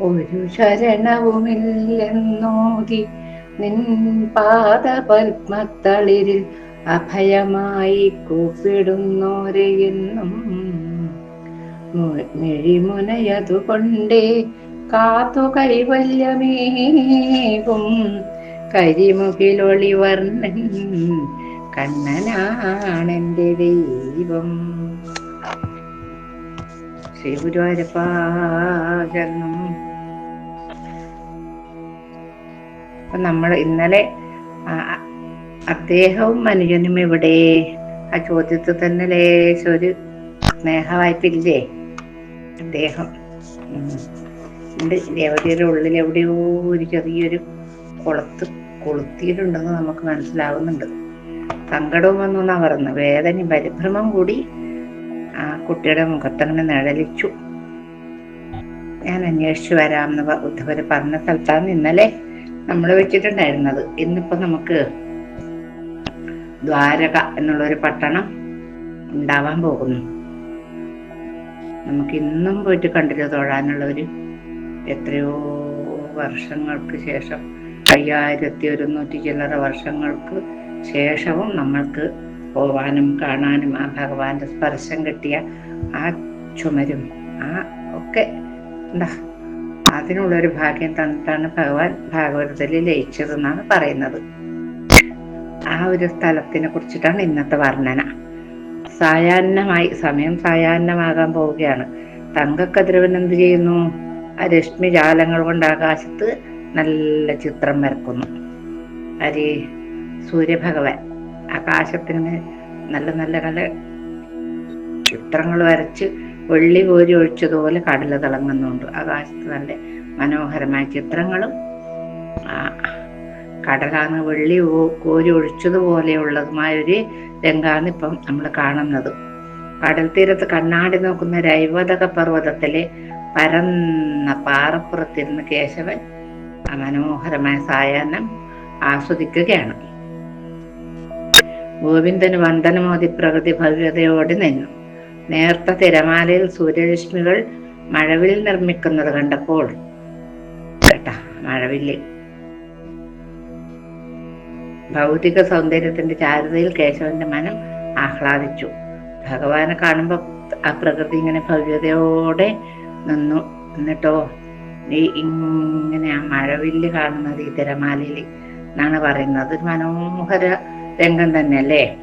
ഒരു ശരണവുമില്ലെന്നോതി നിൻ പാദപത്മത്തളിരിൽ അഭയമായി കൂപ്പിടുന്നോരെയെന്നും മിഴിമുനയതുകൊണ്ടേ കാത്തു കൈവല്യമേകും കരിമുകിലൊളിവർണൻ കണ്ണനാണെന്റെ ദൈവം. ശ്രീ ഗുരുവായൂരപ്പാചരണം അപ്പൊ നമ്മൾ ഇന്നലെ അദ്ദേഹവും മനുജനും ഇവിടെ ആ ചോദ്യത്തിൽ തന്നെ ലേശം ഒരു സ്നേഹവായ്പില്ലേ? അദ്ദേഹം. ഉണ്ട്. രേവതിയുടെ ഉള്ളിൽ എവിടെയോ ഒരു ചെറിയൊരു കുളത്ത് കൊളുത്തിയിട്ടുണ്ടെന്ന് നമുക്ക് മനസ്സിലാവുന്നുണ്ട്. സങ്കടവും വന്നു എന്നാ പറയുന്നത്. വേദനയും പരിഭ്രമം കൂടി ആ കുട്ടിയുടെ മുഖത്തങ്ങനെ നിഴലിച്ചു. ഞാൻ അന്വേഷിച്ചു വരാമെന്ന് എന്ന് ഉദ്ധവര് പറഞ്ഞ സ്ഥലത്താണ് ഇന്നലെ നമ്മൾ വെച്ചിട്ടുണ്ടായിരുന്നത്. ഇന്നിപ്പോ നമുക്ക് ദ്വാരക എന്നുള്ളൊരു പട്ടണം ഉണ്ടാവാൻ പോകുന്നു. നമുക്ക് ഇന്നും പോയിട്ട് കണ്ടില്ല തൊഴാനുള്ള ഒരു എത്രയോ വർഷങ്ങൾക്ക് ശേഷം അയ്യായിരത്തി ഒരുന്നൂറ്റി ചില്ലറ വർഷങ്ങൾക്ക് ശേഷവും നമ്മൾക്ക് പോവാനും കാണാനും ആ ഭഗവാന്റെ സ്പർശം കിട്ടിയ ആ ചുമരും ആ ഒക്കെ എന്താ അതിനുള്ളൊരു ഭാഗ്യം തന്നിട്ടാണ് ഭഗവാൻ ഭാഗവതത്തിൽ ലയിച്ചതെന്നാണ് പറയുന്നത്. ആ ഒരു സ്ഥലത്തിനെ കുറിച്ചിട്ടാണ് ഇന്നത്തെ വർണന. സായാഹ്നമായി സമയം സായാഹ്നമാകാൻ പോവുകയാണ്. തങ്കക്കതിരവൻ എന്ത് ചെയ്യുന്നു? ആ രശ്മി ജാലങ്ങൾ കൊണ്ട് ആകാശത്ത് നല്ല ചിത്രം വരക്കുന്നു. അരി സൂര്യഭഗവാൻ ആകാശത്തിന് നല്ല നല്ല നല്ല ചിത്രങ്ങൾ വരച്ച് വെള്ളി കോരി ഒഴിച്ചതുപോലെ കടല തിളങ്ങുന്നുണ്ട്. ആകാശത്ത് നല്ല മനോഹരമായ ചിത്രങ്ങളും കടലാണ് വെള്ളി കോരി ഒഴിച്ചതുപോലെയുള്ളതുമായ ഒരു രംഗാണ് ഇപ്പം നമ്മൾ കാണുന്നത്. കടൽ തീരത്ത് കണ്ണാടി നോക്കുന്ന രൈവതക പർവതത്തിലെ പരന്ന പാറപ്പുറത്തിരുന്ന് കേശവൻ ആ മനോഹരമായ സായാഹ്നം ആസ്വദിക്കുകയാണ്. ഗോവിന്ദന് വന്ദനമോദി പ്രകൃതി ഭവ്യതയോടെ നിന്നു. നേർത്ത തിരമാലയിൽ സൂര്യരശ്മികൾ മഴവിൽ നിർമ്മിക്കുന്നത് കണ്ടപ്പോൾ കേട്ടാ മഴവില്ല്. ഭൗതിക സൗന്ദര്യത്തിന്റെ ചാരുതയിൽ കേശവന്റെ മനം ആഹ്ലാദിച്ചു. ഭഗവാനെ കാണുമ്പോൾ ആ പ്രകൃതി ഇങ്ങനെ ഭവ്യതയോടെ നിന്നു. എന്നിട്ടോ ഈ ഇങ്ങനെ ആ മഴവില്ല് കാണുന്നത് ഈ തിരമാലയിൽ എന്നാണ് പറയുന്നത്. ഒരു മനോഹര രംഗം തന്നെയല്ലേ?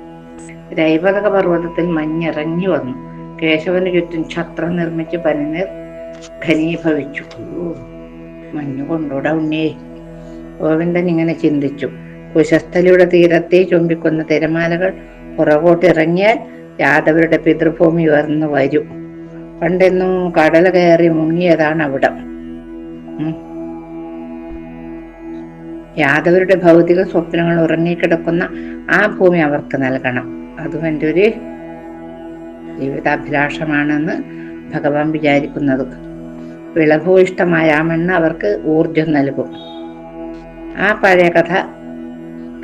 രൈവതക പർവതത്തിൽ മഞ്ഞിറങ്ങി വന്നു. കേശവന് ചുറ്റും ഛത്രം നിർമ്മിച്ച് പനിനീർ ഘനീഭവിച്ചു. മഞ്ഞു കൊണ്ടോടാ ഉണ്ണേ. ഗോവിന്ദൻ ഇങ്ങനെ ചിന്തിച്ചു. കുശസ്ഥലിയുടെ തീരത്തെ ചുംബിക്കുന്ന തിരമാലകൾ പുറകോട്ട് ഇറങ്ങിയാൽ യാദവരുടെ പിതൃഭൂമി ഉയർന്നു വരും. പണ്ടെന്നും കടൽ കയറി മുങ്ങിയതാണ് അവിടം. യാദവരുടെ ഭൗതിക സ്വപ്നങ്ങൾ ഉറങ്ങിക്കിടക്കുന്ന ആ ഭൂമി അവർക്ക് നൽകണം. അതും എന്റെ ഒരു ജീവിതാഭിലാഷമാണെന്ന് ഭഗവാൻ വിചാരിക്കുന്നത്. വിളഭൂയിഷ്ടമായാമെന്ന് അവർക്ക് ഊർജം നൽകും. ആ പഴയ കഥ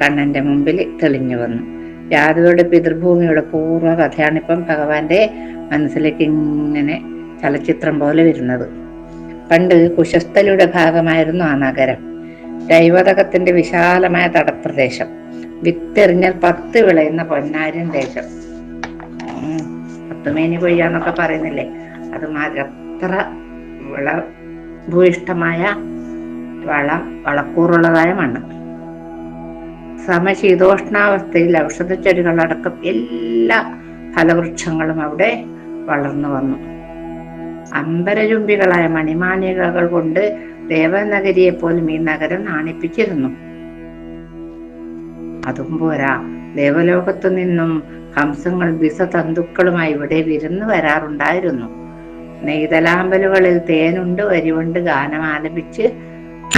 കണ്ണന്റെ മുമ്പിൽ തെളിഞ്ഞു വന്നു. യാദവരുടെ പിതൃഭൂമിയുടെ പൂർവ കഥയാണിപ്പം ഭഗവാന്റെ മനസ്സിലേക്ക് ഇങ്ങനെ ചലച്ചിത്രം പോലെ വരുന്നത്. പണ്ട് കുശസ്ഥലിയുടെ ഭാഗമായിരുന്നു ആ നഗരം. ദൈവതകത്തിന്റെ വിശാലമായ തടപ്രദേശം. വിത്തെറിഞ്ഞാൽ പത്ത് വിളയുന്ന പൊന്നാരൻ ദേശം. പത്തുമേനി കൊയ്യാന്നൊക്കെ പറയുന്നില്ലേ? അത് മാതിരി അത്ര വിള ഭൂയിഷ്ടമായ വളം വളക്കൂറുള്ളതായ മണ്ണ്. സമശീതോഷ്ണാവസ്ഥയിൽ ഔഷധ ചെടികളടക്കം എല്ലാ ഫലവൃക്ഷങ്ങളും അവിടെ വളർന്നു വന്നു. അമ്പരചുംബികളായ മണിമാനികകൾ കൊണ്ട് ദേവനഗരിയെ പോലും ഈ നഗരം നാണിപ്പിച്ചിരുന്നു. അതും പോരാ. ദേവലോകത്തു നിന്നും ഹംസങ്ങൾ വിസതന്തുക്കളുമായി ഇവിടെ വിരുന്നു വരാറുണ്ടായിരുന്നു. നെയ്തലാമ്പലുകളിൽ തേനുണ്ട് വരിവുണ്ട് ഗാനം ആലപിച്ച്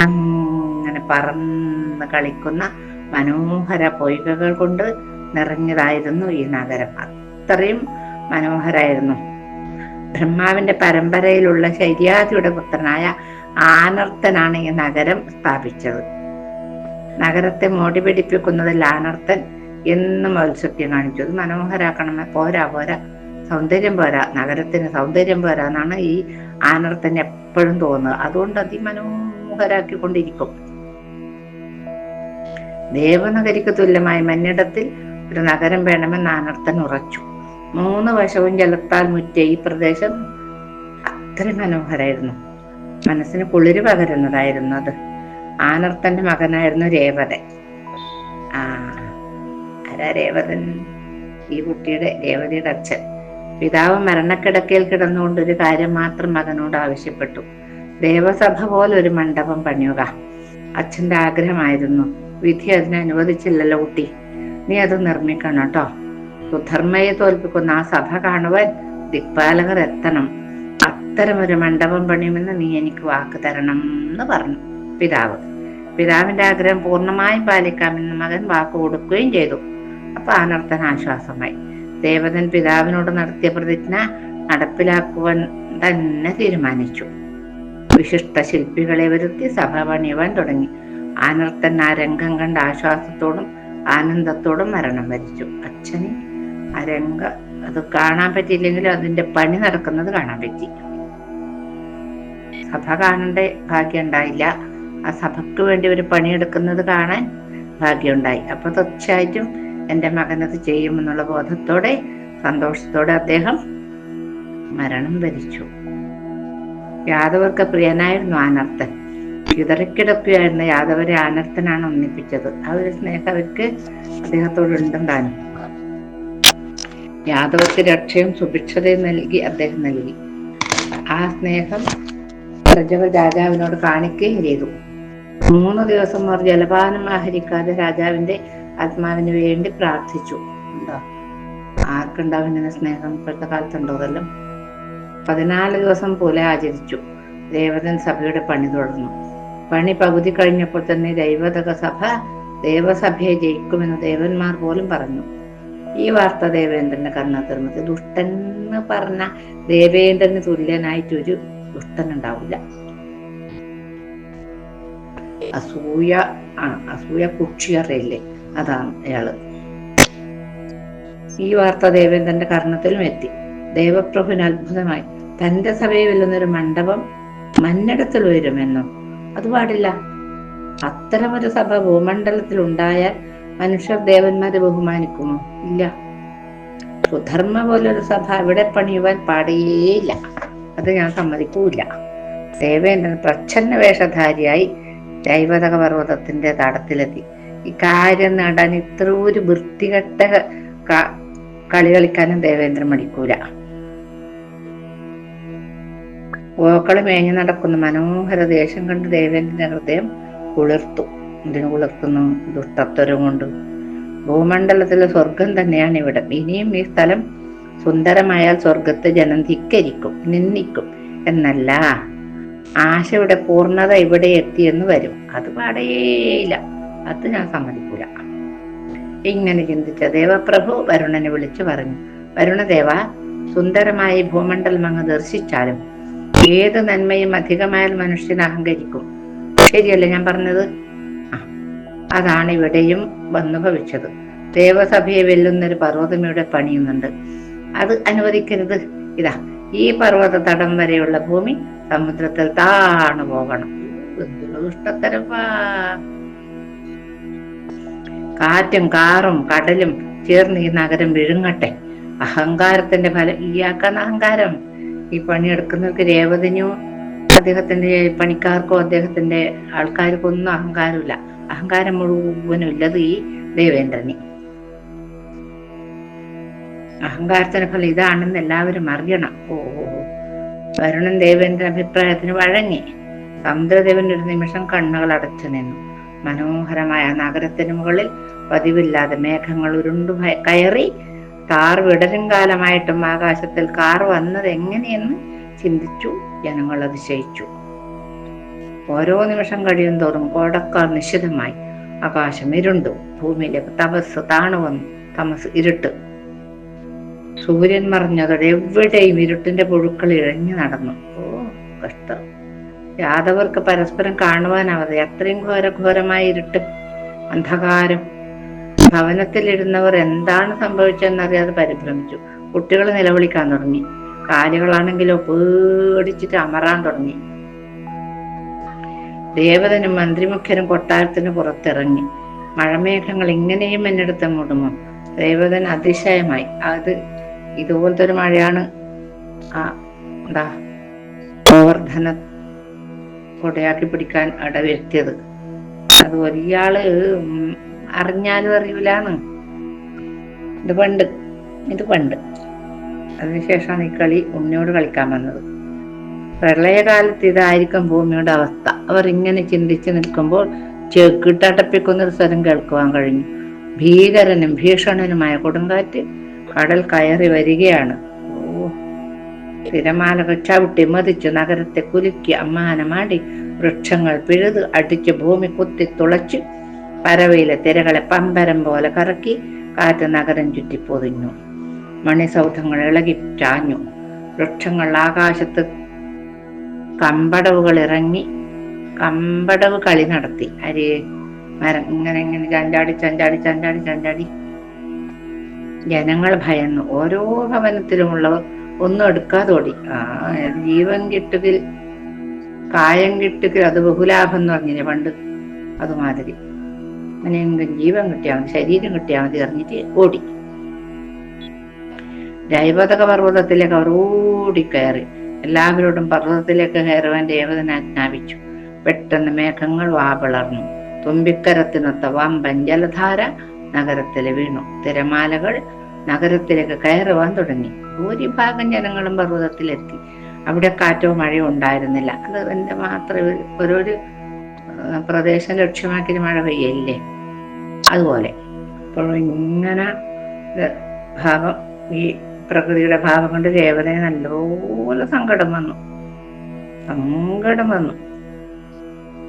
അങ്ങനെ പറന്ന് കളിക്കുന്ന മനോഹര പൊയ്കകൾ കൊണ്ട് നിറഞ്ഞതായിരുന്നു ഈ നഗരം. അത്രയും മനോഹരായിരുന്നു. ബ്രഹ്മാവിന്റെ പരമ്പരയിലുള്ള ശര്യാദിയുടെ പുത്രനായ ആനർത്തനാണ് ഈ നഗരം സ്ഥാപിച്ചത്. നഗരത്തെ മോടി പിടിപ്പിക്കുന്നതിൽ ആനർത്തൻ എന്നും ഔത്സുക്യം കാണിച്ചു. അത് മനോഹരാക്കണം പോരാ പോരാ. സൗന്ദര്യം പോരാ. നഗരത്തിന് സൗന്ദര്യം പോരാ എന്നാണ് ഈ ആനർത്തന് എപ്പോഴും തോന്നുന്നത്. അതുകൊണ്ട് അതിമനോഹരാക്കിക്കൊണ്ടിരിക്കും ദേവനഗരിക്ക് തുല്യമായ മന്നിടത്തിൽ ഒരു നഗരം വേണമെന്ന് ആനർത്തൻ ഉറച്ചു. മൂന്ന് വശവും ജലത്താൽ മുറ്റ ഈ പ്രദേശം അത്ര മനോഹരായിരുന്നു. മനസ്സിന് കുളിര് പകരുന്നതായിരുന്നു അത്. ആനർത്തന്റെ മകനായിരുന്നു രേവതൻ. ആ ആരാ രേവതൻ ഈ കുട്ടിയുടെ രേവതിയുടെ അച്ഛൻ. പിതാവ് മരണക്കിടക്കയിൽ കിടന്നുകൊണ്ട് ഒരു കാര്യം മാത്രം മകനോട് ആവശ്യപ്പെട്ടു. ദേവസഭ പോലെ ഒരു മണ്ഡപം പണിയുക. അച്ഛന്റെ ആഗ്രഹമായിരുന്നു. വിധി അതിനെ അനുവദിച്ചില്ലല്ലോ കുട്ടി. നീ അത് നിർമ്മിക്കണം കേട്ടോ. സുധർമ്മയെ തോൽപ്പിക്കുന്ന ആ സഭ കാണുവാൻ ദിക്പാലകർ എത്തണം. അത്തരമൊരു മണ്ഡപം പണിയുമെന്ന് നീ എനിക്ക് വാക്ക് തരണം എന്ന് പറഞ്ഞു പിതാവ്. പിതാവിന്റെ ആഗ്രഹം പൂർണമായും പാലിക്കാമെന്ന് മകൻ വാക്ക് കൊടുക്കുകയും ചെയ്തു. അപ്പൊ അനർത്ഥന ആശ്വാസമായി. ദേവതൻ പിതാവിനോട് നടത്തിയ പ്രതിജ്ഞ നടപ്പിലാക്കുവാൻ തന്നെ തീരുമാനിച്ചു. വിശിഷ്ട ശില്പികളെ വരുത്തി സഭ പണിയുവാൻ തുടങ്ങി. ആനർത്തൻ ആ രംഗം കണ്ട ആശ്വാസത്തോടും ആനന്ദത്തോടും മരണം വരിച്ചു. അച്ഛന് ആ രംഗ അത് കാണാൻ പറ്റിയില്ലെങ്കിലും അതിന്റെ പണി നടക്കുന്നത് കാണാൻ പറ്റി. സഭ കാണേണ്ട ഭാഗ്യം ഉണ്ടായില്ല. ആ സഭയ്ക്ക് വേണ്ടി ഒരു പണിയെടുക്കുന്നത് കാണാൻ ഭാഗ്യമുണ്ടായി അപ്പൊ തീർച്ചയായിട്ടും എന്റെ മകനത് ചെയ്യുമെന്നുള്ള ബോധത്തോടെ സന്തോഷത്തോടെ അദ്ദേഹം മരണം വരിച്ചു. യാദവർക്ക് പ്രിയനായിരുന്നു ആനർത്തൻ. ചിതറിക്കിടക്കുകയായിരുന്ന യാദവരെ ആനർത്തനാണ് ഒന്നിപ്പിച്ചത്. ആ ഒരു സ്നേഹം അവർക്ക് അദ്ദേഹത്തോട് താനും. യാദവർക്ക് രക്ഷയും സുഭിക്ഷതയും നൽകി അദ്ദേഹം നൽകി. ആ സ്നേഹം പ്രജകൾ രാജാവിനോട് കാണിക്കുകയും ചെയ്തു. മൂന്ന് ദിവസം അവർ ജലപാനം ആഹരിക്കാതെ രാജാവിന്റെ ആത്മാവിന് വേണ്ടി പ്രാർത്ഥിച്ചു. ഉണ്ടോ ആർക്കുണ്ടാവും ഇങ്ങനെ സ്നേഹം ഇപ്പോഴത്തെ കാലത്തുണ്ടോ അതെല്ലാം? പതിനാല് ദിവസം പോലെ ആചരിച്ചു. ദേവതൻ സഭയുടെ പണി തുടർന്നു. പണി പകുതി കഴിഞ്ഞപ്പോൾ തന്നെ ദൈവതക സഭ ദേവസഭയെ ജയിക്കുമെന്ന് ദേവന്മാർ പോലും പറഞ്ഞു. ഈ വാർത്ത ദേവേന്ദ്രന്റെ കർണത്തിർമത്ത് ദുഷ്ടൻ എന്ന് പറഞ്ഞ ദേവേന്ദ്രന് തുല്യനായിട്ടൊരു ദുഷ്ടൻ ഉണ്ടാവില്ല അസൂയ ആ അസൂയ കുക്ഷിയറിയില്ലേ? അതാണ് അയാൾ. ഈ വാർത്ത ദേവേന്ദ്രന്റെ കർണത്തിലും എത്തി. ദേവപ്രഭുവിന് അത്ഭുതമായി. തന്റെ സഭയിൽ വെല്ലുന്നൊരു മണ്ഡപം മന്നിടത്തിൽ ഉയരുമെന്നും അത് പാടില്ല. അത്തരമൊരു സഭ ഭൂമണ്ഡലത്തിൽ ഉണ്ടായാൽ മനുഷ്യർ ദേവന്മാരെ ബഹുമാനിക്കുമോ? ഇല്ല. സുധർമ്മ പോലൊരു സഭ ഇവിടെ പണിയുവാൻ പാടേയില്ല അത് ഞാൻ സമ്മതിക്കൂല. ദേവേന്ദ്രൻ പ്രച്ഛന്ന വേഷധാരിയായി ദൈവതക പർവതത്തിന്റെ തടത്തിലെത്തി. ഈ കാര്യം നേടാൻ ഇത്ര ഒരു വൃത്തികെട്ട കളി കളിക്കാനും ദേവേന്ദ്രൻ മടിക്കൂല. ഓക്കൾ മേഞ്ഞു നടക്കുന്ന. മനോഹര ദേശം കണ്ട് ദേവേന്ദ്രന്റെ ഹൃദയം കുളിർത്തു. ഇതിന് കുളിർത്തുന്നു ദുഷ്ടത്വരം കൊണ്ട്. ഭൂമണ്ഡലത്തിലെ സ്വർഗം തന്നെയാണ് ഇവിടെ. ഇനിയും ഈ സ്ഥലം സുന്ദരമായാൽ സ്വർഗത്തെ ജനം ധിക്കരിക്കും നിന്ദിക്കും എന്നല്ല. ആശയുടെ പൂർണത ഇവിടെ എത്തിയെന്ന് വരും. അത് പാടേയില്ല. അത് ഞാൻ സമ്മതിക്കൂല. ഇങ്ങനെ ചിന്തിച്ച ദേവപ്രഭു വരുണനെ വിളിച്ചു പറഞ്ഞു വരുണദേവ സുന്ദരമായി ഭൂമണ്ഡലം അങ്ങ് ദർശിച്ചാലും ഏത് നന്മയും അധികമായാൽ മനുഷ്യൻ അഹങ്കരിക്കും. ശരിയല്ലേ ഞാൻ പറഞ്ഞത്? അതാണ് ഇവിടെയും വന്നു ഭവിച്ചത് ദേവസഭയെ വെല്ലുന്നൊരു പർവതം ഇവിടെ പണിയുന്നുണ്ട്. അത് അനുവദിക്കരുത്. ഇതാ ഈ പർവത തടം വരെയുള്ള ഭൂമി സമുദ്രത്തിൽ താണു പോകണം. എന്തൊരു കാറ്റും കാറും കടലും ചേർന്ന് ഈ നഗരം വിഴുങ്ങട്ടെ. അഹങ്കാരത്തിന്റെ ഫലം ഇയാക്കാണ് അഹങ്കാരം. ഈ പണിയെടുക്കുന്നവർക്ക് രേവതിനോ അദ്ദേഹത്തിന്റെ പണിക്കാർക്കോ അദ്ദേഹത്തിന്റെ ആൾക്കാർക്കോ ഒന്നും അഹങ്കാരമില്ല. അഹങ്കാരം മുഴുവനും ഇല്ലത് ഈ ദേവേന്ദ്രന്. അഹങ്കാരത്തിന്റെ ഫലം ഇതാണെന്ന് എല്ലാവരും അറിയണം. ഓ വരുണൻ ദേവേന്ദ്രൻ അഭിപ്രായത്തിന് വഴങ്ങി. സമുദ്രദേവൻ ഒരു നിമിഷം കണ്ണുകൾ അടച്ചു നിന്നു. മനോഹരമായ നഗരത്തിന് മുകളിൽ പതിവില്ലാതെ മേഘങ്ങൾ ഉരുണ്ടു കയറി കാർ വിടരും കാലമായിട്ടും ആകാശത്തിൽ കാർ വന്നത് എങ്ങനെയെന്ന് ചിന്തിച്ചു. ജനങ്ങൾ അതിശയിച്ചു. ഓരോ നിമിഷം കഴിയും തോറും കോടക്കാർ നിശ്ചിതമായി ആകാശം ഇരുണ്ടു. ഭൂമിയിലെ തപസ് താണു വന്നു തമസ് ഇരുട്ട്. സൂര്യൻ മറിഞ്ഞതോടെ എവിടെയും ഇരുട്ടിന്റെ പുഴുക്കൾ ഇഴഞ്ഞു നടന്നു. ഓ കഷ്ടം. യാദവർക്ക് പരസ്പരം കാണുവാനാവാതെ അത്രയും ഘോരഘോരമായ ഇരുട്ട് അന്ധകാരം. ഭവനത്തിലിരുന്നവർ എന്താണ് സംഭവിച്ചതെന്നറിയാതെ പരിഭ്രമിച്ചു. കുട്ടികൾ നിലവിളിക്കാൻ തുടങ്ങി. കാലുകളാണെങ്കിലോ പേടിച്ചിട്ട് അമറാൻ തുടങ്ങി. ദേവതനും മന്ത്രിമുഖ്യനും കൊട്ടാരത്തിന് പുറത്തിറങ്ങി. മഴമേഘങ്ങൾ ഇങ്ങനെയും എന്നെടുത്ത് മൂടുമോ ദേവതൻ അതിശയമായി. അത് ഇതുപോലത്തെ ഒരു മഴയാണ്. ആ എന്താ? കൊടയാക്കി പിടിക്കാൻ ഇടവരുത്തിയത് അത് ഒരാൾ അറിഞ്ഞാലും അറിയൂലാന്ന്. ഇത് പണ്ട് ഇത് പണ്ട്. അതിനുശേഷമാണ് ഈ കളി ഉണ്ണിയോട് കളിക്കാൻ വന്നത്. പ്രളയകാലത്ത് ഇതായിരിക്കും ഭൂമിയുടെ അവസ്ഥ. അവർ ഇങ്ങനെ ചിന്തിച്ച് നിൽക്കുമ്പോൾ ചെക്കിട്ടടപ്പിക്കുന്നൊരു സ്വരം കേൾക്കുവാൻ കഴിഞ്ഞു. ഭീകരനും ഭീഷണനുമായ കൊടുങ്കാറ്റ് കടൽ കയറി വരികയാണ്. തിരമാലകൾ ചവിട്ടി മതിച്ചു നഗരത്തെ കുലുക്കി അമ്മാനമാടി വൃക്ഷങ്ങൾ പിഴുത് അടിച്ച് ഭൂമി കുത്തി തുളച്ച് പരവയിലെ തിരകളെ പമ്പരം പോലെ കറക്കി കാറ്റ് നഗരം ചുറ്റി പൊതിഞ്ഞു. മണിസൗധങ്ങൾ ഇളകി ചാഞ്ഞു. വൃക്ഷങ്ങൾ ആകാശത്ത് കമ്പടവുകൾ ഇറങ്ങി കമ്പടവ് കളി നടത്തി. അരി മരം ഇങ്ങനെ ഇങ്ങനെ ചഞ്ചാടി ചഞ്ചാടി ചഞ്ചാടി ചഞ്ചാടി. ജനങ്ങൾ ഭയന്നു. ഓരോ ഭവനത്തിലുമുള്ളവർ ഒന്നും എടുക്കാതോടി ആ ജീവൻ കിട്ടുകിൽ കായം കിട്ടുകിൽ അത് ബഹുലാഭം എന്ന് പറഞ്ഞില്ലേ പണ്ട്? അതുമാതിരി. അങ്ങനെയെങ്കിലും ജീവൻ കിട്ടിയാൽ മതി ശരീരം കിട്ടിയാൽ മതി അറിഞ്ഞിട്ട് ഓടി. ദൈവതക പർവതത്തിലേക്ക് അവർ ഓടി കയറി. എല്ലാവരോടും പർവതത്തിലേക്ക് കയറുവാൻ ദേവതൻ ആജ്ഞാപിച്ചു. പെട്ടെന്ന് മേഘങ്ങൾ വാപിളർന്നു തുമ്പിക്കരത്തിനൊത്ത വമ്പൻ ജലധാര നഗരത്തിൽ വീണു. തിരമാലകൾ നഗരത്തിലേക്ക് കയറുവാൻ തുടങ്ങി. ഭൂരിഭാഗം ജനങ്ങളും പർവതത്തിലെത്തി. അവിടെ കാറ്റോ മഴയോ ഉണ്ടായിരുന്നില്ല. അത് എന്റെ മാത്രം ഒരു പ്രദേശം ലക്ഷ്യമാക്കി മഴ പെയ്യല്ലേ അതുപോലെ. അപ്പോൾ ഇങ്ങനെ ഭാവം ഈ പ്രകൃതിയുടെ ഭാവം കൊണ്ട് ദേവതയെ നല്ലപോലെ സങ്കടം വന്നു. സങ്കടം വന്നു.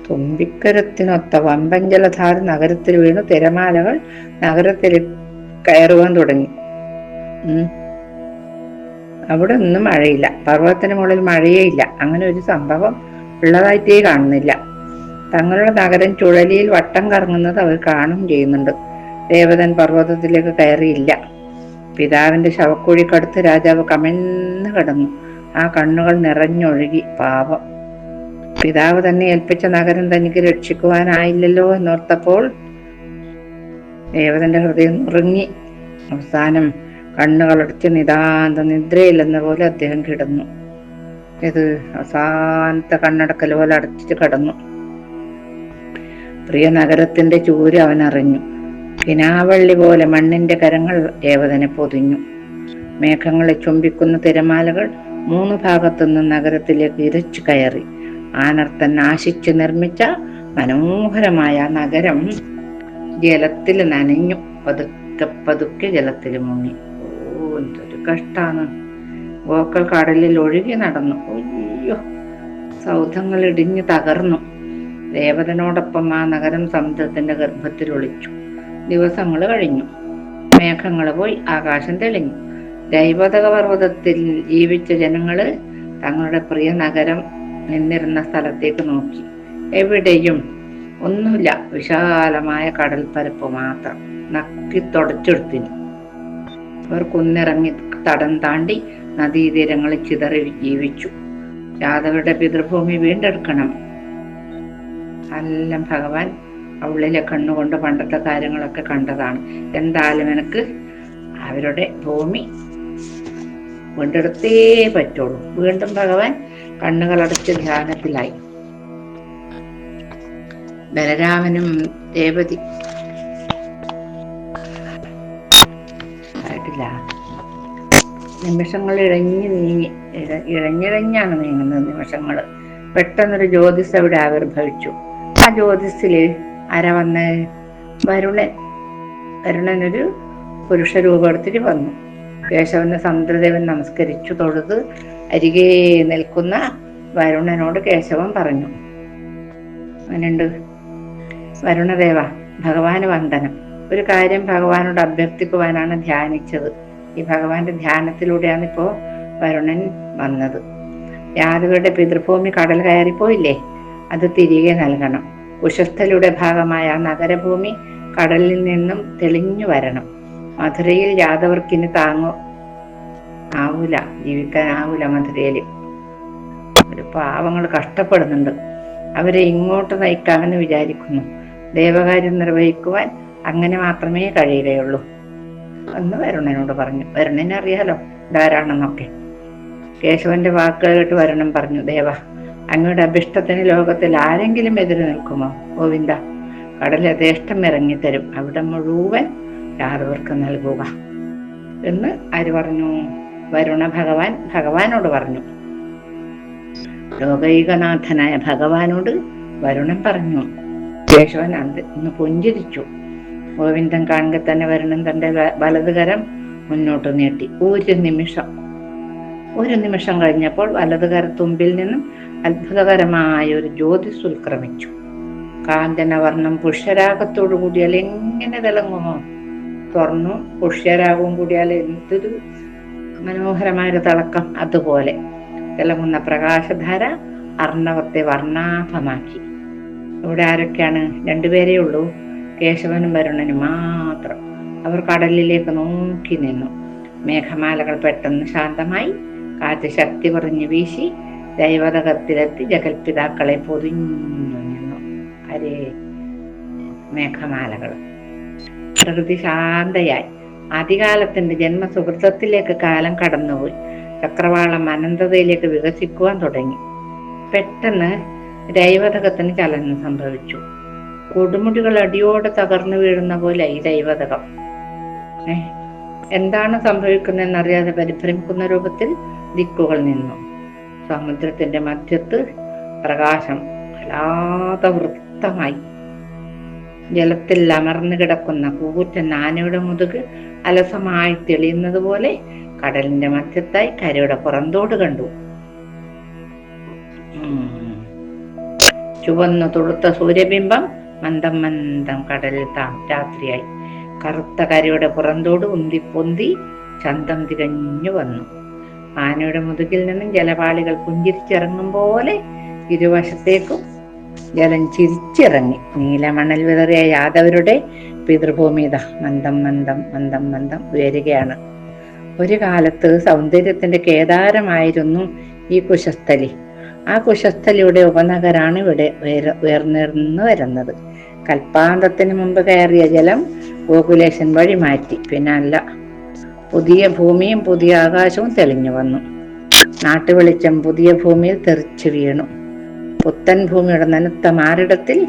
തുമ്പിക്കരത്തിനൊത്ത വമ്പൻ ജലധാര നഗരത്തിൽ വീണു. തിരമാലകൾ നഗരത്തിൽ കയറുവാൻ തുടങ്ങി. അവിടെ ഒന്നും മഴയില്ല. പർവതത്തിന് മുകളിൽ മഴയേ ഇല്ല. അങ്ങനെ ഒരു സംഭവം ഉള്ളതായിട്ടേ കാണുന്നില്ല. തങ്ങളുടെ നഗരം ചുഴലിയിൽ വട്ടം കറങ്ങുന്നത് അവർ കാണും ചെയ്യുന്നുണ്ട്. ദേവതൻ പർവതത്തിലേക്ക് കയറിയില്ല. പിതാവിന്റെ ശവക്കുഴിക്കടുത്ത് രാജാവ് കമന്ന് കിടന്നു. ആ കണ്ണുകൾ നിറഞ്ഞൊഴുകി. പാപം. പിതാവ് തന്നെ ഏൽപ്പിച്ച നഗരം തനിക്ക് രക്ഷിക്കുവാനായില്ലല്ലോ എന്നോർത്തപ്പോൾ ദേവതന്റെ ഹൃദയം ഉറങ്ങി. അവസാനം കണ്ണുകളടച്ച് നിതാന്ത നിദ്രയില്ലെന്ന പോലെ അദ്ദേഹം കിടന്നു. ഇത് അവസാനത്തെ കണ്ണടക്കൽ പോലെ അടച്ചിട്ട് കിടന്നു. പ്രിയ നഗരത്തിന്റെ ചൂര് അവൻ അറിഞ്ഞു. കിനാവള്ളി പോലെ മണ്ണിന്റെ കരങ്ങൾ ദേവതനെ പൊതിഞ്ഞു. മേഘങ്ങളെ ചുംബിക്കുന്ന തിരമാലകൾ മൂന്ന് ഭാഗത്തുനിന്ന് നഗരത്തിലേക്ക് ഇരച്ചു കയറി. ആനർത്തൻ നാശിച്ചു നിർമ്മിച്ച മനോഹരമായ നഗരം ജലത്തിൽ നനഞ്ഞു. പതുക്കെ പതുക്കെ ജലത്തിൽ മുങ്ങി. എന്തൊരു കഷ്ടാണ്. ഗോക്കൾ കടലിൽ ഒഴുകി നടന്നു. അയ്യോ സൗധങ്ങൾ ഇടിഞ്ഞു തകർന്നു. ദേവതനോടൊപ്പം ആ നഗരം സമുദ്രത്തിന്റെ ഗർഭത്തിൽ ഒളിച്ചു. ദിവസങ്ങൾ കഴിഞ്ഞു. മേഘങ്ങൾ പോയി ആകാശം തെളിഞ്ഞു. ദൈവതക പർവതത്തിൽ ജീവിച്ച ജനങ്ങൾ തങ്ങളുടെ പ്രിയ നഗരം നിന്നിരുന്ന സ്ഥലത്തേക്ക് നോക്കി. എവിടെയും ഒന്നുമില്ല. വിശാലമായ കടൽപ്പരപ്പ് മാത്രം. നക്കി തുടച്ചെടുത്തിനു അവർ കുന്നിറങ്ങി തടം താണ്ടി നദീതീരങ്ങളിൽ ചിതറി ജീവിച്ചു. യാദവരുടെ പിതൃഭൂമി വീണ്ടെടുക്കണം. എല്ലാം ഭഗവാൻ അവളിലെ കണ്ണുകൊണ്ട് പണ്ടത്തെ കാര്യങ്ങളൊക്കെ കണ്ടതാണ്. എന്തായാലും എനിക്ക് അവരുടെ ഭൂമി വീണ്ടെടുത്തേ പറ്റുള്ളൂ. വീണ്ടും ഭഗവാൻ കണ്ണുകളടച്ച് ധ്യാനത്തിലായി. ബലരാമനും ദേവതി നിമിഷങ്ങൾ ഇഴഞ്ഞു നീങ്ങി ഇഴഞ്ഞിഴഞ്ഞാണ് നീങ്ങുന്നത് നിമിഷങ്ങൾ പെട്ടെന്നൊരു ജ്യോതിസ് അവിടെ ആവിർഭവിച്ചു. ആ ജ്യോതിസിൽ ആരാ വന്ന്? വരുണൻ. വരുണനൊരു പുരുഷ രൂപം എടുത്തിട്ട് വന്നു. കേശവന് സമുദ്രദേവൻ നമസ്കരിച്ചു തൊഴുത് അരികെ നിൽക്കുന്ന വരുണനോട് കേശവൻ പറഞ്ഞു. അങ്ങനെയുണ്ട് വരുണദേവ ഭഗവാന് വന്ദനം. ഒരു കാര്യം ഭഗവാനോട് അഭ്യർത്ഥിക്കുവാനാണ് ധ്യാനിച്ചത്. ഈ ഭഗവാന്റെ ധ്യാനത്തിലൂടെയാണ് ഇപ്പോ വരുണൻ വന്നത്. യാദവരുടെ പിതൃഭൂമി കടൽ കയറിപ്പോയില്ലേ? അത് തിരികെ നൽകണം. കുശസ്ഥലുടെ ഭാഗമായ നഗരഭൂമി കടലിൽ നിന്നും തെളിഞ്ഞു വരണം. മധുരയിൽ യാദവർക്കിന് താങ്ങോ? ആവൂല. ജീവിക്കാൻ ആവൂല മധുരയിൽ ഒരു പാവങ്ങൾ കഷ്ടപ്പെടുന്നുണ്ട്. അവരെ ഇങ്ങോട്ട് നയിക്കാമെന്ന് വിചാരിക്കുന്നു. ദേവകാര്യം നിർവഹിക്കുവാൻ അങ്ങനെ മാത്രമേ കഴിയുകയുള്ളൂ. എന്ന് വരുണനോട് പറഞ്ഞു. വരുണനെ അറിയാലോ ധാരാണെന്നൊക്കെ കേശവന്റെ വാക്കുകൾ കേട്ട് വരുണൻ പറഞ്ഞു ദേവ അങ്ങയുടെ അഭിഷ്ടത്തിന് ലോകത്തിൽ ആരെങ്കിലും എതിര് നിൽക്കുമോ? ഗോവിന്ദ കടൽ യഥേഷ്ടം ഇറങ്ങിത്തരും അവിടെ മുഴുവൻ യാദവർക്ക് നൽകുക. എന്ന് ആര് പറഞ്ഞു. വരുണ ഭഗവാൻ ഭഗവാനോട് പറഞ്ഞു. ലോകൈകനാഥനായ ഭഗവാനോട് വരുണൻ പറഞ്ഞു. കേശവൻ അന്ത് ഇന്ന് പുഞ്ചിരിച്ചു. ഗോവിന്ദൻ കാണുക തന്നെ വരണം തന്റെ വലതുകരം മുന്നോട്ട് നീട്ടി. ഒരു നിമിഷം. ഒരു നിമിഷം കഴിഞ്ഞപ്പോൾ വലതുകരത്തുമ്പിൽ നിന്നും അത്ഭുതകരമായ ഒരു ജ്യോതിസ് ഉത്ക്രമിച്ചു. കാഞ്ചനവർണം പുഷ്യരാഗത്തോടു കൂടിയാൽ എങ്ങനെ തിളങ്ങുമോ? തുറന്നു. പുഷ്യരാഗവും കൂടിയാൽ എന്തൊരു മനോഹരമായ തിളക്കം. അതുപോലെ തിളങ്ങുന്ന പ്രകാശധാര അർണവത്തെ വർണാഭമാക്കി. ഇവിടെ ആരൊക്കെയാണ്? രണ്ടുപേരേ ഉള്ളൂ. കേശവനും വരുണനും മാത്രം. അവർ കടലിലേക്ക് നോക്കി നിന്നു. മേഘമാലകൾ പെട്ടെന്ന് ശാന്തമായി. കാറ്റ് ശക്തി കുറഞ്ഞു വീശി ദൈവതകത്തിലെത്തി ജഗൽപിതാക്കളെ പൊതിഞ്ഞു നിന്നു. അരേ മേഘമാലകൾ. പ്രകൃതി ശാന്തയായി. ആദ്യകാലത്തിന്റെ ജന്മസുഹൃത്തത്തിലേക്ക് കാലം കടന്നുപോയി. ചക്രവാളം അനന്തതയിലേക്ക് വികസിക്കുവാൻ തുടങ്ങി. പെട്ടെന്ന് ദൈവതകത്തിന് ചലനം സംഭവിച്ചു. കൊടുമുടികൾ അടിയോടെ തകർന്നു വീഴുന്ന പോലെ ഈ ദൈവതകം. എന്താണ് സംഭവിക്കുന്നതെന്നറിയാതെ പരിഭ്രമിക്കുന്ന രൂപത്തിൽ ദിക്കുകൾ നിന്നു. സമുദ്രത്തിന്റെ മധ്യത്ത് പ്രകാശം വൃത്തമായി. ജലത്തിൽ അമർന്നു കിടക്കുന്ന കൂറ്റൻ ആനയുടെ മുതുക് അലസമായി തെളിയുന്നത് പോലെ കടലിന്റെ മധ്യത്തായി കരയുടെ പുറന്തോട് കണ്ടു. ചുവന്നു തുടുത്ത സൂര്യബിംബം മന്ദം മന്ദം കടലിൽ താം രാത്രിയായി. കറുത്ത കരയുടെ പുറന്തോട് ഉന്തി പൊന്തി ചന്തം തികഞ്ഞു വന്നു. ആനയുടെ മുതുകിൽ നിന്നും ജലപാളികൾ പുഞ്ചിരിച്ചിറങ്ങും പോലെ ഇരുവശത്തേക്കും ജലം ചിരിച്ചിറങ്ങി. നീലമണൽ വിതറിയ യാദവരുടെ പിതൃഭൂമിത മന്ദം മന്ദം മന്ദം മന്ദം ഉയരുകയാണ്. ഒരു കാലത്ത് സൗന്ദര്യത്തിന്റെ കേദാരമായിരുന്നു ഈ കുശസ്ഥലി. ആ കുശസ്ഥലിയുടെ ഉപനഗരാണ് ഇവിടെ ഉയർന്നിരുന്നു വരുന്നത്. കൽപ്പാന്തത്തിന് മുമ്പ് കയറിയ ജലം ഗോകുലേശൻ വഴി മാറ്റി. പിന്നെ അല്ല പുതിയ ഭൂമിയും പുതിയ ആകാശവും തെളിഞ്ഞു വന്നു. നാട്ടുവെളിച്ചം പുതിയ ഭൂമിയിൽ തെറിച്ചു വീണു. പുത്തൻ ഭൂമിയുടെ നനുത്ത മാറിടത്തിൽ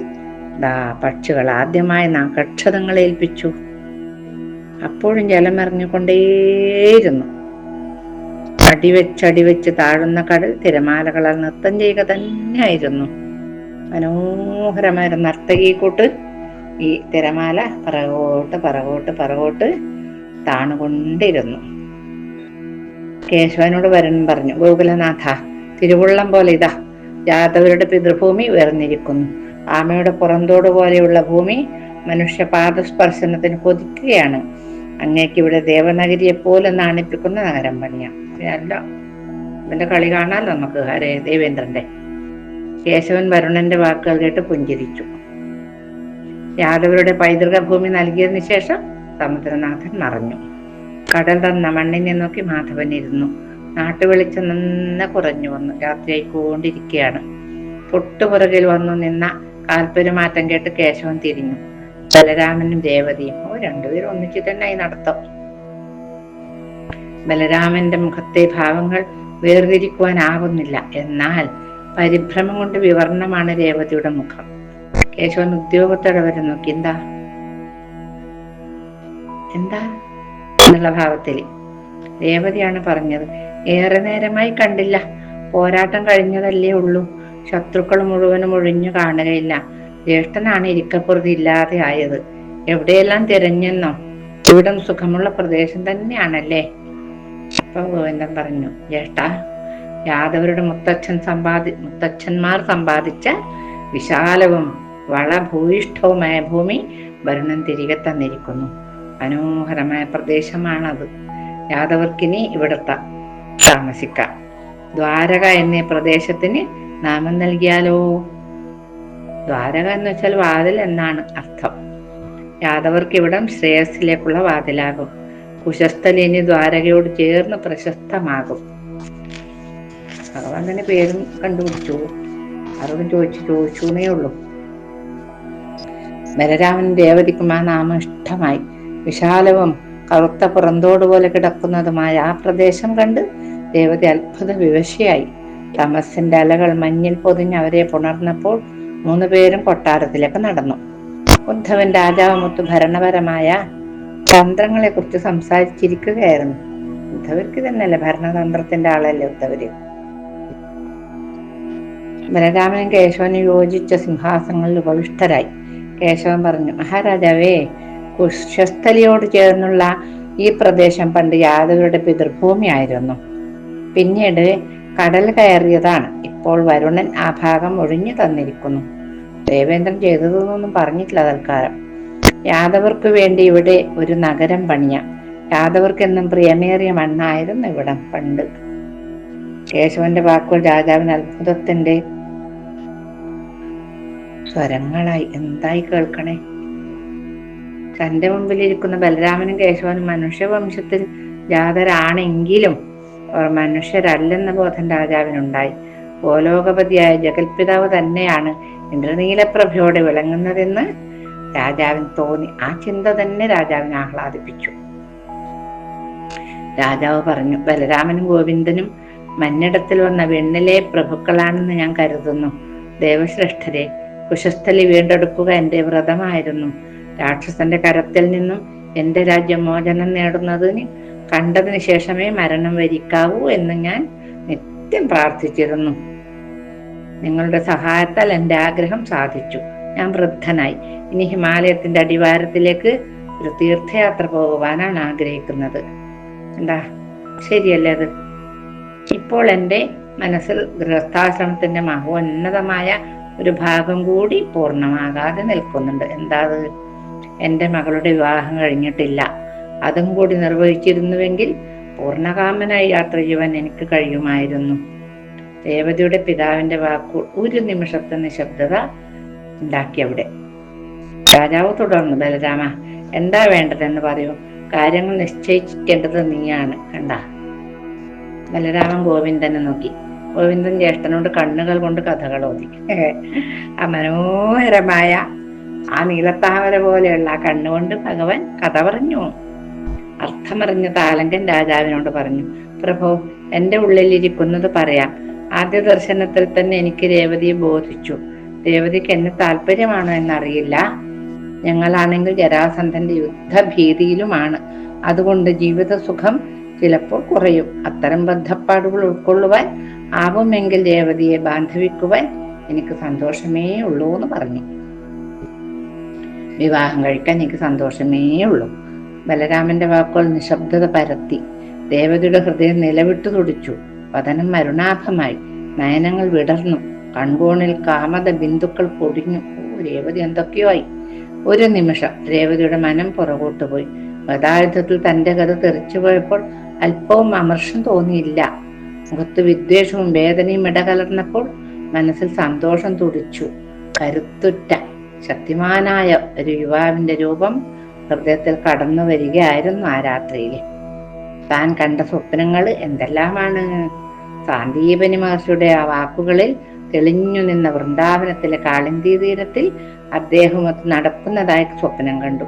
ദാ പക്ഷികൾ ആദ്യമായി നാം കക്ഷതങ്ങൾ ഏൽപ്പിച്ചു. അപ്പോഴും ജലമെറിഞ്ഞുകൊണ്ടേയിരുന്നു. അടിവെച്ചടിവെച്ച് താഴുന്ന കടൽ തിരമാലകളാൽ നൃത്തം ചെയ്യുക തന്നെയായിരുന്നു. മനോഹരമായ നർത്തകിക്കൂട്ട് ഈ തിരമാല പറകോട്ട് പറകോട്ട് പറകോട്ട് താണുകൊണ്ടിരുന്നു. കേശവനോട് വരൻ പറഞ്ഞു ഗോകുലനാഥ തിരുവുള്ളം പോലെ ഇതാ ജാതവരുടെ പിതൃഭൂമി ഉയർന്നിരിക്കുന്നു. ആമയുടെ പുറന്തോട് പോലെയുള്ള ഭൂമി മനുഷ്യ പാദസ്പർശനത്തിന് കൊതിക്കുകയാണ്. അങ്ങേക്ക് ഇവിടെ ദേവനഗരിയെ പോലെ നാണിപ്പിക്കുന്ന നഗരം പണിയാം. അല്ല ഇവന്റെ കളി കാണാൻ നമുക്ക്? ഹരേ ദേവേന്ദ്രന്റെ. കേശവൻ വരുണന്റെ വാക്കുകൾ കേട്ട് പുഞ്ചിരിച്ചു. യാദവരുടെ പൈതൃക ഭൂമി നൽകിയതിനു ശേഷം സമുദ്രനാഥൻ മറഞ്ഞു. കടൽ തന്ന മണ്ണിനെ നോക്കി മാധവൻ ഇരുന്നു. നാട്ടുവെളിച്ചം നിന്ന് കുറഞ്ഞു വന്നു. രാത്രിയായിക്കൊണ്ടിരിക്കുകയാണ് തൊട്ടുപുറകിൽ വന്നു നിന്ന കാൽപ്പെരുമാറ്റം കേട്ട് കേശവൻ തിരിഞ്ഞു. ബലരാമനും ദേവതയും ഓ രണ്ടുപേരും ഒന്നിച്ചു തന്നെ ആയി നടത്തം. ബലരാമന്റെ മുഖത്തെ ഭാവങ്ങൾ വേർതിരിക്കുവാനാവുന്നില്ല എന്നാൽ പരിഭ്രമം കൊണ്ട് വിവർണമാണ് രേവതിയുടെ മുഖം. കേശവൻ ഉദ്യോഗത്തോടെ വരെ നോക്കി എന്താ എന്താ? എന്നുള്ള ഭാവത്തിൽ രേവതിയാണ് പറഞ്ഞത് ഏറെ നേരമായി കണ്ടില്ല. പോരാട്ടം കഴിഞ്ഞതല്ലേ ഉള്ളൂ. ശത്രുക്കൾ മുഴുവനും ഒഴിഞ്ഞു കാണുകയില്ല. ജ്യേഷ്ഠനാണ് ഇരിക്കപ്പുറത്ത് ഇല്ലാതെ ആയത്. എവിടെയെല്ലാം തിരഞ്ഞെന്നോ? ഇവിടം സുഖമുള്ള പ്രദേശം തന്നെയാണല്ലേ? അപ്പൊ ഗോവിന്ദൻ പറഞ്ഞു ജ്യേഷ്ഠ യാദവരുടെ മുത്തച്ഛൻ സമ്പാദി മുത്തച്ഛന്മാർ സമ്പാദിച്ച വിശാലവും വളഭൂയിഷ്ഠവുമായ ഭൂമി ഭരണം തിരികെ തന്നിരിക്കുന്നു. മനോഹരമായ പ്രദേശമാണത്. യാദവർക്കിനി ഇവിടുത്തെ താമസിക്കാം. ദ്വാരക എന്നീ പ്രദേശത്തിന് നാമം നൽകിയാലോ? ദ്വാരക എന്ന് വെച്ചാൽ വാതിൽ എന്നാണ് അർത്ഥം. യാദവർക്ക് ഇവിടം ശ്രേയസിലേക്കുള്ള വാതിലാകും. കുശസ്ഥലിനി ദ്വാരകയോട് ചേർന്ന് പ്രശസ്തമാകും. ഭഗവാൻ തന്നെ പേരും കണ്ടുപിടിച്ചു. ആരോടും ചോദിച്ചു ചോദിച്ചു ഉള്ളൂ. ബലരാമൻ ദേവതിക്കും ആ നാമം ഇഷ്ടമായി. വിശാലവും കറുത്ത പുറന്തോട് പോലെ കിടക്കുന്നതുമായ ആ പ്രദേശം കണ്ട് ദേവത അത്ഭുത വിവശയായി. തമസിന്റെ അലകൾ മഞ്ഞിൽ പൊതിഞ്ഞ് അവരെ പുണർന്നപ്പോൾ മൂന്ന് പേരും കൊട്ടാരത്തിലേക്ക് നടന്നു. ഉദ്ധവൻ രാജാവ് രാജാവുമൊത്ത് ഭരണപരമായ തന്ത്രങ്ങളെ കുറിച്ച് സംസാരിച്ചിരിക്കുകയായിരുന്നു. ഉദ്ധവർക്ക് തന്നെയല്ലേ ഭരണതന്ത്രത്തിന്റെ ആളല്ലേ ഉദ്ധവര്? ബലരാമനും കേശവനും യോജിച്ച സിംഹാസനങ്ങളിൽ ഉപവിഷ്ടരായി. കേശവൻ പറഞ്ഞു മഹാരാജാവേ കുശസ്ഥലിയോട് ചേർന്നുള്ള ഈ പ്രദേശം പണ്ട് യാദവരുടെ പിതൃഭൂമിയായിരുന്നു. പിന്നീട് കടൽ കയറിയതാണ്. ഇപ്പോൾ വരുണൻ ആ ഭാഗം ഒഴിഞ്ഞു തന്നിരിക്കുന്നു. ദേവേന്ദ്രൻ ചെയ്തതെന്നൊന്നും പറഞ്ഞിട്ടില്ല തൽക്കാലം. യാദവർക്ക് വേണ്ടി ഇവിടെ ഒരു നഗരം പണിയാം. യാദവർക്കെന്നും പ്രിയമേറിയ മണ്ണായിരുന്നു ഇവിടം പണ്ട്. കേശവന്റെ വാക്കുകൾ രാജാവിന് അത്ഭുതത്തിന്റെ സ്വരങ്ങളായി. എന്തായി കേൾക്കണേ? തന്റെ മുമ്പിലിരിക്കുന്ന ബലരാമനും കേശവനും മനുഷ്യവംശത്തിൽ ജാതരാണെങ്കിലും അവർ മനുഷ്യരല്ലെന്ന ബോധം രാജാവിനുണ്ടായി. ഗോലോകപതിയായ ജഗൽപിതാവ് തന്നെയാണ് ഇന്ദ്രനീലപ്രഭയോടെ വിളങ്ങുന്നതെന്ന് രാജാവിന് തോന്നി. ആ ചിന്ത തന്നെ രാജാവിനെ ആഹ്ലാദിപ്പിച്ചു. രാജാവ് പറഞ്ഞു ബലരാമനും ഗോവിന്ദനും മഞ്ഞിടത്തിൽ വന്ന വെണ്ണിലെ പ്രഭുക്കളാണെന്ന് ഞാൻ കരുതുന്നു. ദേവശ്രേഷ്ഠരെ കുശസ്ഥലി വീണ്ടെടുക്കുക എന്റെ വ്രതമായിരുന്നു. രാക്ഷസന്റെ കരത്തിൽ നിന്നും എന്റെ രാജ്യം മോചനം നേടുന്നതിന് കണ്ടതിന് ശേഷമേ മരണം വരിക്കാവൂ എന്ന് ഞാൻ നിത്യം പ്രാർത്ഥിച്ചിരുന്നു. നിങ്ങളുടെ സഹായത്താൽ എന്റെ ആഗ്രഹം സാധിച്ചു. ഞാൻ വൃദ്ധനായി. ഇനി ഹിമാലയത്തിന്റെ അടിവാരത്തിലേക്ക് ഒരു തീർത്ഥയാത്ര പോകുവാനാണ് ആഗ്രഹിക്കുന്നത്. എന്താ? ശരിയല്ലേ അത്? ഇപ്പോൾ എന്റെ മനസ്സിൽ ഗൃഹസ്ഥാശ്രമത്തിന്റെ മഹോന്നതമായ ഒരു ഭാഗം കൂടി പൂർണമാകാതെ നിൽക്കുന്നുണ്ട്. എന്താ അത് എന്റെ മകളുടെ വിവാഹം കഴിഞ്ഞിട്ടില്ല. അതും കൂടി നിർവഹിച്ചിരുന്നുവെങ്കിൽ പൂർണകാമനായി യാത്ര ചെയ്യുവാൻ എനിക്ക് കഴിയുമായിരുന്നു. രേവതിയുടെ പിതാവിന്റെ വാക്കു ഒരു നിമിഷത്തെ നിശബ്ദത ഉണ്ടാക്കി അവിടെ. രാജാവ് തുടർന്നു ബലരാമ എന്താ വേണ്ടതെന്ന് പറയൂ. കാര്യങ്ങൾ നിശ്ചയിക്കേണ്ടത് നീയാണ് കണ്ട. ബലരാമൻ ഗോവിന്ദനെ നോക്കി. ഗോവിന്ദൻ ജ്യേഷ്ഠനോട് കണ്ണുകൾ കൊണ്ട് കഥകൾ ഓതി. ആ മനോഹരമായ ആ നീലത്താമര പോലെയുള്ള ആ കണ്ണുകൊണ്ട് ഭഗവാൻ കഥ പറഞ്ഞു. അർത്ഥമറിഞ്ഞ താലങ്കൻ രാജാവിനോട് പറഞ്ഞു പ്രഭു എന്റെ ഉള്ളിലിരിക്കുന്നത് പറയാം. ആദ്യ ദർശനത്തിൽ തന്നെ എനിക്ക് രേവതിയെ ബോധിച്ചു. രേവതിക്ക് എന്നെ താല്പര്യമാണോ എന്നറിയില്ല. ഞങ്ങളാണെങ്കിൽ ജരാസന്ധന്റെ യുദ്ധഭീതിയിലുമാണ്. അതുകൊണ്ട് ജീവിത സുഖം ചിലപ്പോൾ കുറയും. അത്തരം ബന്ധപ്പാടുകൾ ഉൾക്കൊള്ളുവാൻ ആവുമെങ്കിൽ രേവതിയെ ബാന്ധവിക്കുവാൻ എനിക്ക് സന്തോഷമേ ഉള്ളൂ എന്ന് പറഞ്ഞു. വിവാഹം കഴിക്കാൻ എനിക്ക് സന്തോഷമേ ഉള്ളൂ. ബലരാമന്റെ വാക്കുകൾ നിശബ്ദത പരത്തി. ദേവതയുടെ ഹൃദയം നിലവിട്ടു തുടിച്ചു. വതനം മരുണാഭമായി നയനങ്ങൾ വിടർന്നു. കൺകോണിൽ കാമത ബിന്ദുക്കൾ പൊടിഞ്ഞു. രേവതി എന്തൊക്കെയോ ആയി ഒരു നിമിഷം രേവതിയുടെ മനം പുറകോട്ട് പോയി ഗതായുധത്തിൽ തന്റെ കഥ തെറിച്ചു പോയപ്പോൾ അല്പവും അമർഷം തോന്നിയില്ല. മുഖത്ത് വിദ്വേഷവും വേദനയും ഇടകലർന്നപ്പോൾ മനസ്സിൽ സന്തോഷം തുടിച്ചു. കരുത്തുറ്റ ശക്തിമാനായ ഒരു യുവാവിന്റെ രൂപം ഹൃദയത്തിൽ കടന്നു വരികയായിരുന്നു ആ രാത്രിയിൽ താൻ കണ്ട സ്വപ്നങ്ങൾ എന്തെല്ലാമാണ്? സാന്ദീപനി മഹർഷിയുടെ ആ വാക്കുകളിൽ തെളിഞ്ഞു നിന്ന വൃന്ദാവനത്തിലെ കാളിന്തി തീരത്തിൽ അദ്ദേഹമൊത്ത് നടക്കുന്നതായി സ്വപ്നം കണ്ടു.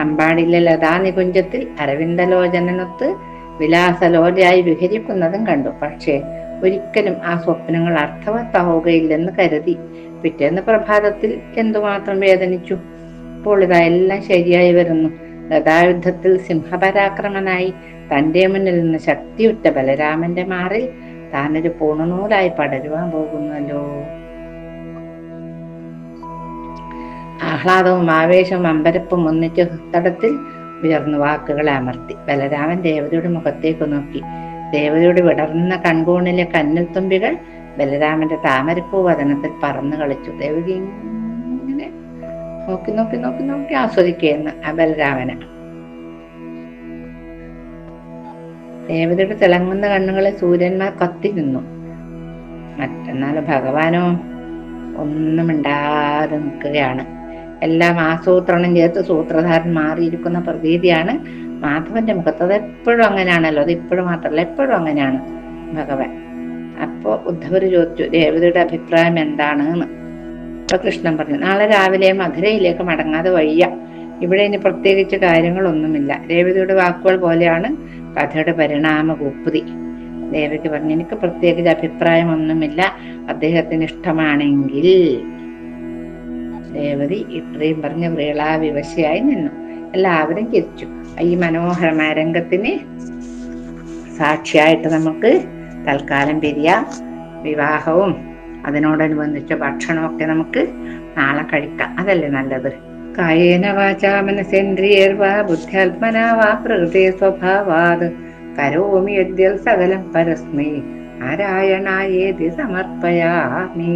അമ്പാടിയിലെ ലതാ നികുഞ്ചത്തിൽ അരവിന്ദലോചനനൊത്ത് വിലാസലോലയായി വിഹരിക്കുന്നതും കണ്ടു. പക്ഷേ ഒരിക്കലും ആ സ്വപ്നങ്ങൾ അർത്ഥവത്താവുകയില്ലെന്ന് കരുതി. പിറ്റേന്ന് പ്രഭാതത്തിൽ എന്തുമാത്രം വേദനിച്ചു? ഇപ്പോൾ ഇതെല്ലാം ശരിയായി വരുന്നു. ഗതായുദ്ധത്തിൽ സിംഹപരാക്രമനായി തന്റെ മുന്നിൽ നിന്ന് ശക്തിയുറ്റ ബലരാമന്റെ മാറിൽ താനൊരു പൂണനൂലായി പടരുവാൻ പോകുന്നല്ലോ. ആഹ്ലാദവും ആവേശവും അമ്പരപ്പും ഒന്നിച്ച് ഹൃത്തടത്തിൽ ഉയർന്നു വാക്കുകളെ അമർത്തി. ബലരാമൻ ദേവതയുടെ മുഖത്തേക്ക് നോക്കി. ദേവതയുടെ വിടർന്ന കൺകൂണിലെ കന്നൽ തുമ്പികൾ ബലരാമന്റെ താമരപ്പൂ വതനത്തിൽ പറന്നു കളിച്ചു. ദേവതി ഇങ്ങനെ നോക്കി നോക്കി നോക്കി നോക്കി ആസ്വദിക്കുകയെന്ന് ആ ബലരാമന്. ദേവതയുടെ തിളങ്ങുന്ന കണ്ണുകളെ സൂര്യന്മാർ കത്തി നിന്നു മറ്റെന്നാൽ ഭഗവാനോ ഒന്നും മിണ്ടാതെ നിൽക്കുകയാണ്. എല്ലാം ആസൂത്രണം ചെയ്ത് സൂത്രധാരൻ മാറിയിരിക്കുന്ന പ്രതീതിയാണ്. മാധവന്റെ മുഖത്ത് അത് എപ്പോഴും അങ്ങനെയാണല്ലോ അത് ഇപ്പോഴും മാത്രമല്ല എപ്പോഴും അങ്ങനെയാണ് ഭഗവാൻ. അപ്പോൾ ഉദ്ധവർ ചോദിച്ചു ദേവതയുടെ അഭിപ്രായം എന്താണ് എന്ന് അപ്പൊ കൃഷ്ണൻ പറഞ്ഞു നാളെ രാവിലെ മധുരയിലേക്ക് മടങ്ങാതെ വയ്യ. ഇവിടെ ഇനി പ്രത്യേകിച്ച് കാര്യങ്ങളൊന്നുമില്ല. ദേവതയുടെ വാക്കുകൾ പോലെയാണ് കഥയുടെ പരിണാമ കൂപ്പുതി ദേവയ്ക്ക് പറഞ്ഞു എനിക്ക് പ്രത്യേകിച്ച് അഭിപ്രായമൊന്നുമില്ല. അദ്ദേഹത്തിന് ഇഷ്ടമാണെങ്കിൽ രേവതി ഇത്രയും പറഞ്ഞ് വിവശയായി നിന്നു. എല്ലാവരും ചിരിച്ചു. ഈ മനോഹരമായ രംഗത്തിന് സാക്ഷിയായിട്ട് നമുക്ക് തൽക്കാലം പിരിയാം. വിവാഹവും അതിനോടനുബന്ധിച്ച ഭക്ഷണമൊക്കെ നമുക്ക് നാളെ കഴിക്കാം. അതല്ലേ നല്ലത്? കായേന വാച മനസേന്ദ്രിയർവാ ബുദ്ധ്യാത്മന വാ പ്രകൃതി സ്വഭാവാത്. കരോമി യദ്യൽ സകലം പരസ്മി. നാരായണായേതി സമർപ്പയാമി.